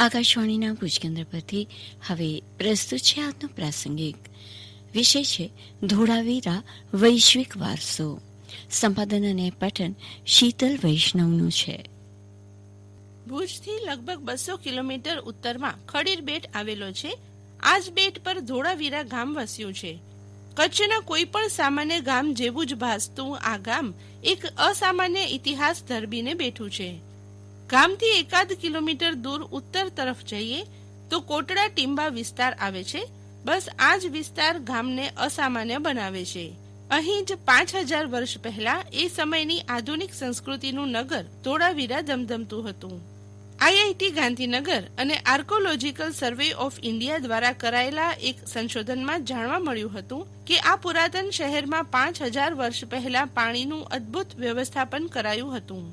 આકાશવાણીના ભુજ કેન્દ્ર પરથી હવે પ્રસ્તુત છે આજનો પ્રાસંગિક. વિષય છે, ધોળાવીરા વૈશ્વિક વારસો. સંપાદન અને પઠન શીતલ વૈષ્ણવનું છે. ભુજથી લગભગ બસો કિલોમીટર ઉત્તરમાં ખડીર બેટ આવેલો છે. આ જ બેટ પર ધોળાવીરા ગામ વસ્યું છે. કચ્છના કોઈ પણ સામાન્ય ગામ જેવું જ ભાસતું આ ગામ એક અસામાન્ય ઇતિહાસ ધરબીને બેઠું છે. ગામથી એકાદ કિલોમીટર દૂર ઉત્તર તરફ જઈએ તો કોટડા ટીંબા વિસ્તાર આવે છે. બસ આ જ વિસ્તાર ગામને અસામાન્ય બનાવે છે. અહીં જ પાંચ હજાર વર્ષ પહેલા એ સમયની આધુનિક સંસ્કૃતિનું નગર ધોળાવીરા ધમધમતું હતું. આઈઆઈટી ગાંધીનગર અને આર્કોલોજીકલ સર્વે ઓફ ઇન્ડિયા દ્વારા કરાયેલા એક સંશોધનમાં જાણવા મળ્યું હતું કે આ પુરાતન શહેરમાં પાંચ હજાર વર્ષ પહેલા પાણીનું અદ્ભુત વ્યવસ્થાપન કરાયું હતું.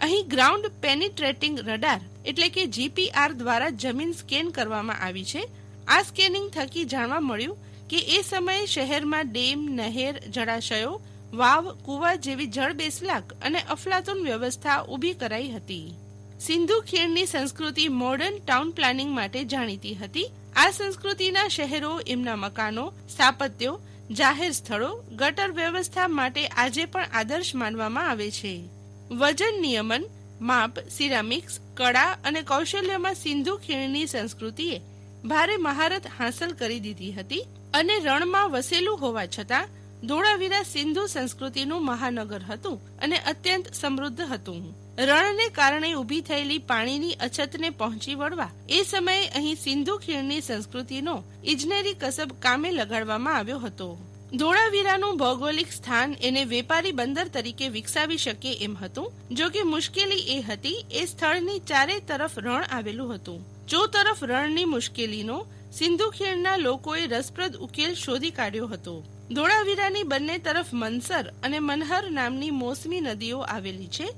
અહીં ગ્રાઉન્ડ પેનિટ્રેટિંગ રડાર એટલે કે જીપીઆર દ્વારા જમીન સ્કેન કરવામાં આવી છે. આ સ્કેનિંગ થકી જાણવા મળ્યું કે એ સમયે શહેરમાં ડેમ, નહેર, જળાશયો, વાવ, કુવા જેવી જળ બેસલાક અને અફલાતુન વ્યવસ્થા ઊભી કરાઈ હતી. સિંધુ ખીણની સંસ્કૃતિ મોડર્ન ટાઉન પ્લાનિંગ માટે જાણીતી હતી. આ સંસ્કૃતિના શહેરો, એમના મકાનો, સ્થાપત્યો, જાહેર સ્થળો, ગટર વ્યવસ્થા માટે આજે પણ આદર્શ માનવામાં આવે છે. વજન નિયમન, માપ, સિરામિક્સ, કળા અને કૌશલ્યમાં સિંધુ ખીણની સંસ્કૃતિએ ભારે મહારત હાંસલ કરી દીધી હતી અને રણમાં વસેલું હોવા છતાં ધોળાવીરા સિંધુ સંસ્કૃતિનું મહાનગર હતું અને અત્યંત સમૃદ્ધ હતું. રણને કારણે ઊભી થયેલી પાણીની અછતને પહોંચી વળવા એ સમયે અહીં સિંધુ ખીણની સંસ્કૃતિનો ઇજનેરી કસબ કામે લગાડવામાં આવ્યો હતો. ધોળાવીરાનું ભૌગોલિક સ્થાન એને વેપારી બંદર તરીકે વિકસાવી શકે એમ હતું. જો કે મુશ્કેલી એ હતી, એ સ્થળની ચારે તરફ રણ આવેલું હતું. ચો તરફ રણની મુશ્કેલીનો સિંધુ ખીણના લોકોએ રસપ્રદ ઉકેલ શોધી કાઢ્યો હતો. ધોળાવીરાની બંને તરફ મનસર અને મનહર નામની મોસમી નદીઓ આવેલી છે.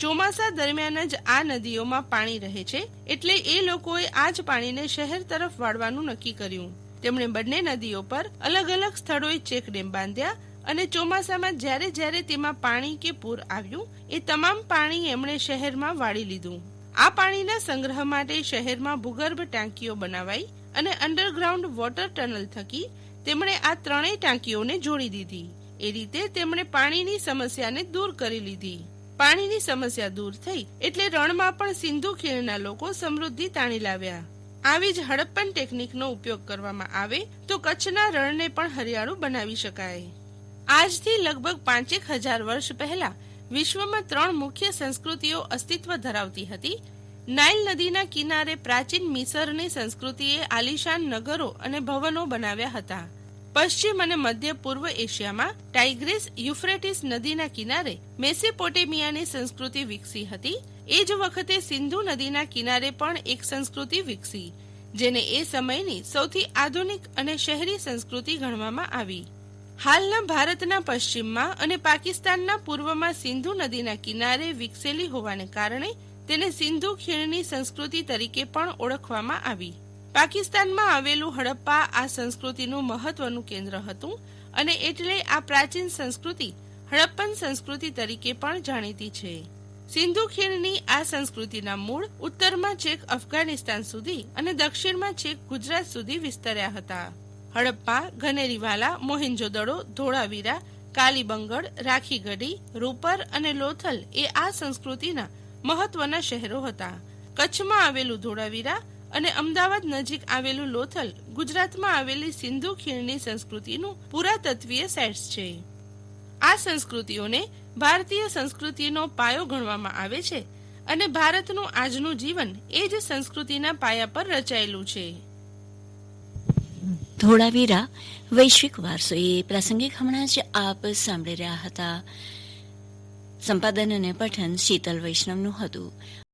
ચોમાસા દરમિયાન જ આ નદીઓમાં પાણી રહે છે, એટલે એ લોકોએ આ જ પાણીને શહેર તરફ વાળવાનું નક્કી કર્યું. તેમણે બંને નદીઓ પર અલગ અલગ સ્થળોએ ચેકડેમ બાંધ્યા અને ચોમાસામાં જ્યારે જ્યારે તેમાં પાણી કે પૂર આવ્યું, એ તમામ પાણી એમણે શહેરમાં વાળી લીધું. આ પાણીના સંગ્રહ માટે શહેરમાં ભૂગર્ભ ટાંકીઓ બનાવાઈ અને અંડરગ્રાઉન્ડ વોટર ટનલ થકી તેમણે આ ત્રણેય ટાંકીઓને જોડી દીધી. એ રીતે તેમણે પાણીની સમસ્યાને દૂર કરી લીધી. પાણીની સમસ્યા દૂર થઈ એટલે રણમાં પણ સિંધુ ખીણના લોકો સમૃદ્ધિ તાણી લાવ્યા. આવી જ હડપ્પન ટેકનિકનો ઉપયોગ કરવામાં આવે તો કચ્છના રણને પણ હરિયાળું બનાવી શકાય. આજથી લગભગ પાંચેક હજાર વર્ષ પહેલા વિશ્વમાં ત્રણ મુખ્ય સંસ્કૃતિઓ અસ્તિત્વ ધરાવતી હતી. નાઇલ નદીના કિનારે પ્રાચીન મિસરની સંસ્કૃતિએ આલિશાન નગરો અને ભવનો બનાવ્યા હતા. પશ્ચિમ અને મધ્ય પૂર્વ એશિયામાં ટાઇગ્રીસ યુફ્રેટિસ નદીના કિનારે મેસેપોટેમિયાની સંસ્કૃતિ વિકસી હતી. એ જ વખતે સિંધુ નદીના કિનારે પણ એક સંસ્કૃતિ વિકસી, જેને એ સમયની સૌથી આધુનિક અને શહેરી સંસ્કૃતિ ગણવામાં આવી. હાલના ભારતના પશ્ચિમમાં અને પાકિસ્તાનના પૂર્વમાં સિંધુ નદીના કિનારે વિકસેલી હોવાને કારણે તેને સિંધુ ખીણની સંસ્કૃતિ તરીકે પણ ઓળખવામાં આવી. પાકિસ્તાનમાં આવેલું હડપ્પા આ સંસ્કૃતિનું મહત્વનું કેન્દ્ર હતું અને એટલે આ પ્રાચીન સંસ્કૃતિ હડપ્પન સંસ્કૃતિ તરીકે પણ જાણીતી છે. સિંધુ ખીણની આ સંસ્કૃતિના મૂળ ઉત્તરમાં છેક અફઘાનિસ્તાન સુધી અને દક્ષિણમાં છેક ગુજરાત સુધી વિસ્તર્યા હતા. હડપ્પા, ઘનેરીવાલા, મોહેન્જોદડો, ધોળાવીરા, કાલીબંગડ, રાખીગઢી, રૂપર અને લોથલ એ આ સંસ્કૃતિના મહત્વના શહેરો હતા. કચ્છમાં આવેલું ધોળાવીરા અને અમદાવાદ નજીક આવેલું લોથલ ગુજરાતમાં આવેલી સિંધુ ખીણની સંસ્કૃતિનું પુરાતત્વીય સેટ્સ છે. આ સંસ્કૃતિઓને ભારતીય સંસ્કૃતિનો પાયો ગણવામાં આવે છે અને ભારતનું આજનું જીવન એ જ સંસ્કૃતિના પાયા પર રચાયેલું છે. ધોળાવીરા વૈશ્વિક વારસો. એ પ્રાસંગિક હમણાં જ આપ સાંભળી રહ્યા હતા. સંપાદન અને પઠન શીતલ વૈષ્ણવનું હતું.